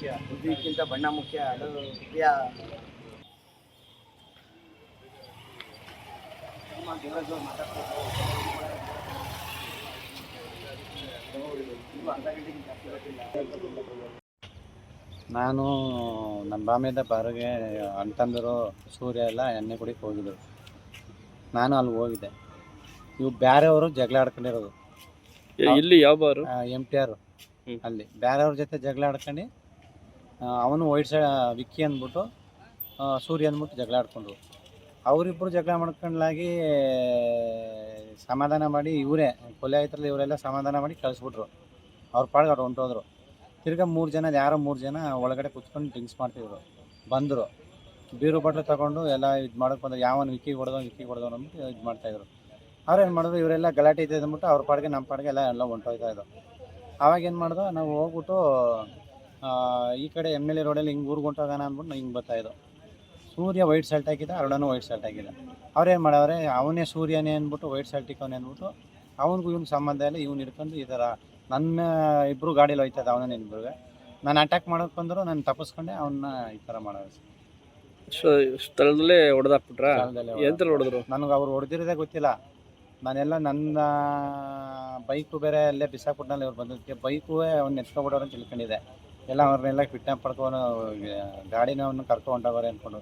ಮುಖ್ಯ ಬುದ್ಧಿಗಿಂತ ಬಣ್ಣ ಮುಖ್ಯ ಅದು ಮುಖ್ಯ. ನಾನು ನಮ್ಮ ಬಾಮ್ಯದ ಬಾರಿಗೆ ಅಣ್ತಂದರು ಸೂರ್ಯ ಎಲ್ಲ ಎಣ್ಣೆ ಕುಡಿಗೆ ಹೋಗಿದ್ದರು ನಾನು ಅಲ್ಲಿ ಹೋಗಿದ್ದೆ. ಇವು ಬೇರೆಯವರು ಜಗಳ ಆಡ್ಕೊಂಡಿರೋದು. ಎ- ಇಲ್ಲಿ ಯಾವ ಬಾರು? M T R. ಅಲ್ಲಿ. ಬೇರೆಯವ್ರ ಜೊತೆ ಜಗಳ ಆಡ್ಕೊಂಡು ಅವನು ವೈಟ್ ಸೈಡ್ ವಿಕ್ಕಿ ಅಂದ್ಬಿಟ್ಟು ಸೂರ್ಯ ಅಂದ್ಬಿಟ್ಟು ಜಗಳ ಆಡ್ಕೊಂಡ್ರು. ಅವರಿಬ್ಬರು ಜಗಳ ಮಾಡ್ಕೊಂಡ್ಲಾಗಿ, ಸಮಾಧಾನ ಮಾಡಿ ಇವರೇ, ಕೊಲೆ ಆಯ್ತಲ್ಲ, ಇವರೆಲ್ಲ ಸಮಾಧಾನ ಮಾಡಿ ಕಳಿಸ್ಬಿಟ್ರು. ಅವ್ರ ಪಾಡ್ಗೆ ಅವ್ರು ಹೊಂಟೋದ್ರು. ತಿರ್ಗಾ ಮೂರು ಜನ, ಯಾರೋ ಮೂರು ಜನ ಒಳಗಡೆ ಕುತ್ಕೊಂಡು ಡ್ರಿಂಕ್ಸ್ ಮಾಡ್ತಿದ್ರು. ಬಂದರು. ಬೀರು ಬಾಟ್ಲು ತಗೊಂಡು ಎಲ್ಲ ಇದು ಮಾಡೋಕೆ ಬಂದ್ರೆ. ಯಾವನು ವಿಕ್ಕಿ ಹೊಡೆದೋ ವಿಕ್ಕಿ ಹೊಡೆದೋ ಅಂದ್ಬಿಟ್ಟು ಇದು ಮಾಡ್ತಾಯಿದ್ರು ಅವ್ರೇನು ಮಾಡಿದ್ರು, ಇವರೆಲ್ಲ ಗಲಾಟೆ ಇದೆ ಅಂದ್ಬಿಟ್ಟು ಅವ್ರ ಪಾಡ್ಗೆ ನಮ್ಮ ಪಾಡ್ಗೆ ಎಲ್ಲ ಎಲ್ಲ ಹೊಂಟೋಗ್ತಾಯಿದ್ರು ಮಾಡಿದ್ರು ಏನು ಮಾಡ್ದು ನಾವು ಹೋಗ್ಬಿಟ್ಟು ಈ ಕಡೆ ಎಂ ಎಲ್ ಎ ರೋಡಲ್ಲಿ ಹಿಂಗೆ ಊರಿಗೆ ಹೊಂಟೋಗೋಣ ಅಂದ್ಬಿಟ್ಟು ಹಿಂಗೆ ಬರ್ತಾಯಿದ್ದು ಸೂರ್ಯ ವೈಟ್ ಶರ್ಟ್ ಹಾಕಿದ್ದ ಅರುಣನು ವೈಟ್ ಶರ್ಟ್ ಹಾಕಿದ್ದ ಅವ್ರೇನು ಮಾಡವ್ರೆ ಅವನೇ ಸೂರ್ಯನೇ ಅಂದ್ಬಿಟ್ಟು ವೈಟ್ ಶರ್ಟ್ ಇಕ್ಕವನೇ ಅಂದ್ಬಿಟ್ಟು ಅವನಿಗೂ ಇವ್ನ ಸಂಬಂಧ ಇಲ್ಲ ಇವ್ನು ಹಿಡ್ಕೊಂಡು ಈ ಥರ ನನ್ನ ಇಬ್ಬರು ಗಾಡೀಲಿ ಹೋಯ್ತದ ಅವನೇ ಇಬ್ಬರಿಗೆ ನಾನು ಅಟ್ಯಾಕ್ ಮಾಡೋಕೆ ಬಂದರು ನಾನು ತಪ್ಪಿಸ್ಕೊಂಡೆ ಅವನ್ನ ಈ ಥರ ಮಾಡೋದು. ಶ- ಸ್ಥಳದಲ್ಲೇ ಹೊಡೆದಾಕ್ಬಿಟ್ರ? ಎಂತಲ್ಲಿ ಹೊಡೆದ್ರು? ನನಗೆ ಅವ್ರು ಹೊಡೆದಿರೋದೇ ಗೊತ್ತಿಲ್ಲ. ನಾನೆಲ್ಲ ನನ್ನ ಬೈಕು ಬೇರೆ ಅಲ್ಲೇ ಬಿಸಾಕ್ಬಿಟ್ನಲ್ಲಿ ಇವ್ರು ಬಂದಿದ್ದಕ್ಕೆ. ಬೈಕು ಅವ್ನು ಎತ್ಕೊಬಿಡೋರು ಅಂತ ತಿಳ್ಕೊಂಡಿದ್ದೆ. ಎಲ್ಲ ಅವ್ರನ್ನೆಲ್ಲ ಕಿಡ್ನಾಪ್ ಪಡ್ಕೊಂಡು ಗಾಡಿನ ಅವ್ನು ಕರ್ಕೊಂಡು ಹೊಂಟೋಗೋರೆ ಅಂದ್ಕೊಂಡು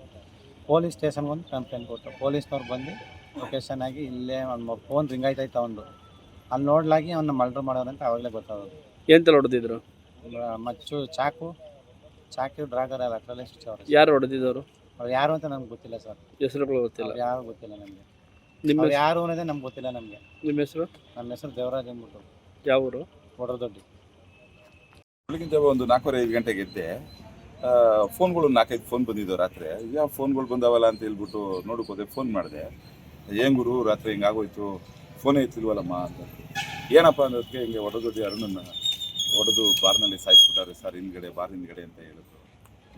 ಪೊಲೀಸ್ ಸ್ಟೇಷನ್ಗೆ ಒಂದು ಕಂಪ್ಲೇಂಟ್ ಕೊಟ್ಟು ಪೊಲೀಸ್ನವ್ರು ಬಂದು ಲೊಕೇಶನ್ ಆಗಿ ಇಲ್ಲೇ ಒಂದು ಫೋನ್ ರಿಂಗ್ ಆಯ್ತಾಯ್ತು ಅವನು ಅಲ್ಲಿ ನೋಡ್ಲಾಗಿ ಅವನ್ನ ಮರ್ಡ್ರ್ ಮಾಡೋರು ಅಂತ ಅವಾಗಲೇ ಗೊತ್ತಾಗೋದು. ಎಂತ ಹೊಡೆದಿದ್ರು? ಮಚ್ಚು ಚಾಕು ಚಾಕು ಡ್ರಾಗರ್ ಅಲ್ಲ ಯಾರು ಹೊಡೆದಿದ್ದವರು? ಅವ್ರು ಯಾರು ಅಂತ ನಮ್ಗೆ ಗೊತ್ತಿಲ್ಲ ಸರ್. ಹೆಸರುಗಳು ಗೊತ್ತಿಲ್ಲ. ಯಾರು ಗೊತ್ತಿಲ್ಲ ನಮಗೆ. ನಿಮ್ಮ ಯಾರು ಅನ್ನೋದೇ ನಮ್ಗೆ ಗೊತ್ತಿಲ್ಲ ನಮಗೆ. ನಿಮ್ಮ ಹೆಸರು? ನಮ್ಮ ಹೆಸರು ದೇವರಾಜ್ ಅಂದ್ಬಿಟ್ಟು. ಯಾವ ಊರು? ದೊಡ್ಡಿ ಬೆಳಗಿನ ಜಾವ ಒಂದು ನಾಲ್ಕೂವರೆ, ಐದು ಗಂಟೆಗೆ ಇದ್ದೆ ಫೋನ್ಗಳು ನಾಲ್ಕೈದು ಫೋನ್ ಬಂದಿದ್ದವು ರಾತ್ರಿ. ಯಾವ ಫೋನ್ಗಳು ಬಂದಾವಲ್ಲ ಅಂತ ಹೇಳ್ಬಿಟ್ಟು ನೋಡಕ್ ಹೋದೆ ಫೋನ್ ಮಾಡಿದೆ. ಏನು ಗುರು, ರಾತ್ರಿ ಹಿಂಗಾಗೋಯ್ತು ಫೋನೇ ಎತ್ತಿಲ್ವಲ್ಲಮ್ಮ ಅಂತ. ಏನಪ್ಪ ಅನ್ನೋದಕ್ಕೆ ಹಿಂಗೆ ಹೊಡೆದೊಡ್ಡಿ ಅರುಣನ್ನು ಹೊಡೆದು ಬಾರ್ನಲ್ಲಿ ಸಾಯಿಸ್ಬಿಟ್ಟಾರೆ ಸರ್, ಹಿಂದ್ಗಡೆ, ಬಾರ್ ಹಿಂದ್ಗಡೆ ಅಂತ ಹೇಳಿದ್ರು.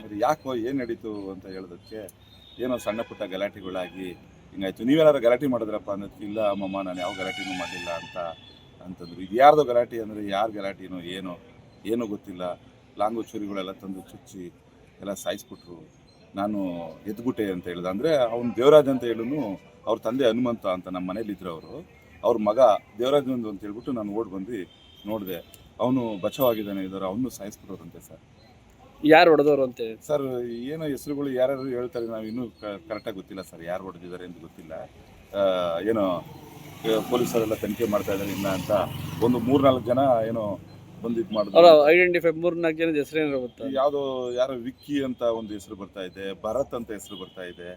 ಅದು ಯಾಕೋ ಏನು ನಡೀತು ಅಂತ ಹೇಳೋದಕ್ಕೆ ಏನೋ ಸಣ್ಣ ಪುಟ್ಟ ಗಲಾಟೆಗಳಾಗಿ ಹಿಂಗಾಯ್ತು. ನೀವೇನಾದ್ರು ಗಲಾಟೆ ಮಾಡಿದ್ರಪ್ಪ ಅನ್ನೋದಕ್ಕೆ, ಇಲ್ಲ ಅಮ್ಮಮ್ಮ, ನಾನು ಯಾವ ಗಲಾಟೆನೂ ಮಾಡಲಿಲ್ಲ ಅಂತ ಅಂತಂದ್ರು. ಇದು ಯಾರ್ದೋ ಗಲಾಟೆ ಅಂದರೆ ಯಾರು ಗಲಾಟೆನೋ ಏನೋ ಏನೂ ಗೊತ್ತಿಲ್ಲ. ಲಾಂಗು ಚೂರಿಗಳೆಲ್ಲ ತಂದು ಚುಚ್ಚಿ ಎಲ್ಲ ಸಾಯಿಸ್ಬಿಟ್ರು. ನಾನು ಎದ್ಬಿಟ್ಟೆ ಅಂತ ಹೇಳಿದ. ಅಂದರೆ ಅವ್ನು ದೇವರಾಜ್ ಅಂತ ಹೇಳೂ ಅವ್ರ ತಂದೆ ಹನುಮಂತ ಅಂತ ನಮ್ಮ ಮನೇಲಿದ್ರು ಅವರು. ಅವ್ರ ಮಗ ದೇವರಾಜ್ ಒಂದು ಅಂತ ಹೇಳ್ಬಿಟ್ಟು ನಾನು ಓಡ್ ಬಂದು ನೋಡಿದೆ. ಅವನು ಬಚಾವಾಗಿದ್ದಾನೆ ಇದ್ದಾರೆ ಅವನು ಸಾಯಿಸ್ಬಿಟ್ಟವ್ರಂತೆ ಸರ್. ಯಾರು ಹೊಡೆದವರು ಅಂತ ಸರ್ ಏನೋ ಹೆಸರುಗಳು ಯಾರ್ಯಾರು ಹೇಳ್ತಾರೆ ನಾವು ಇನ್ನೂ ಕರೆಕ್ಟಾಗಿ ಗೊತ್ತಿಲ್ಲ ಸರ್ ಯಾರು ಹೊಡೆದಿದ್ದಾರೆ ಅಂತ ಗೊತ್ತಿಲ್ಲ. ಏನೋ ಪೊಲೀಸರೆಲ್ಲ ತನಿಖೆ ಮಾಡ್ತಾ ಇದ್ದಾರೆ ಇನ್ನ ಅಂತ. ಒಂದು ಮೂರ್ನಾಲ್ಕು ಜನ ಏನೋ ಬಂದು ಇದು ಮಾಡಿದ್ರು ಐಡೆಂಟಿಫೈ ಮೂರ್ ನಾಲ್ಕು ಜನದ ಹೆಸರೇನು ಗೊತ್ತಾ? ಯಾವುದೋ ಯಾರೋ ವಿಕ್ಕಿ ಅಂತ ಒಂದು ಹೆಸರು ಬರ್ತಾ ಇದೆ ಭರತ್ ಅಂತ ಹೆಸರು ಬರ್ತಾ ಇದೆ.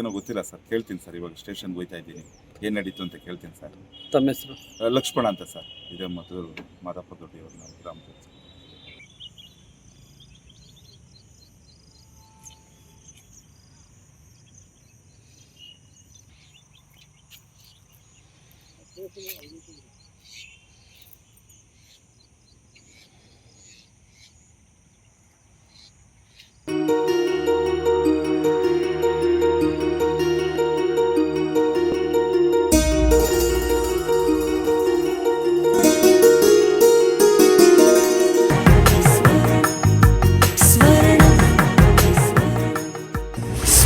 ಏನೋ ಗೊತ್ತಿಲ್ಲ ಸರ್ ಕೇಳ್ತೀನಿ ಸರ್ ಇವಾಗ ಸ್ಟೇಷನ್ಗೆ ಹೋಯ್ತಾ ಇದ್ದೀನಿ. ಏನು ನಡೀತು ಅಂತ ಕೇಳ್ತೀನಿ ಸರ್. ತಮ್ಮ ಹೆಸರು? ಲಕ್ಷ್ಮಣ ಅಂತ ಸರ್ ಇದೇ ಮತ್ತು ಮಾದಪ್ಪ ದೊಡ್ಡಿಯವ್ರು ನಾವು ಗ್ರಾಮ ಪಂಚಾಯತ್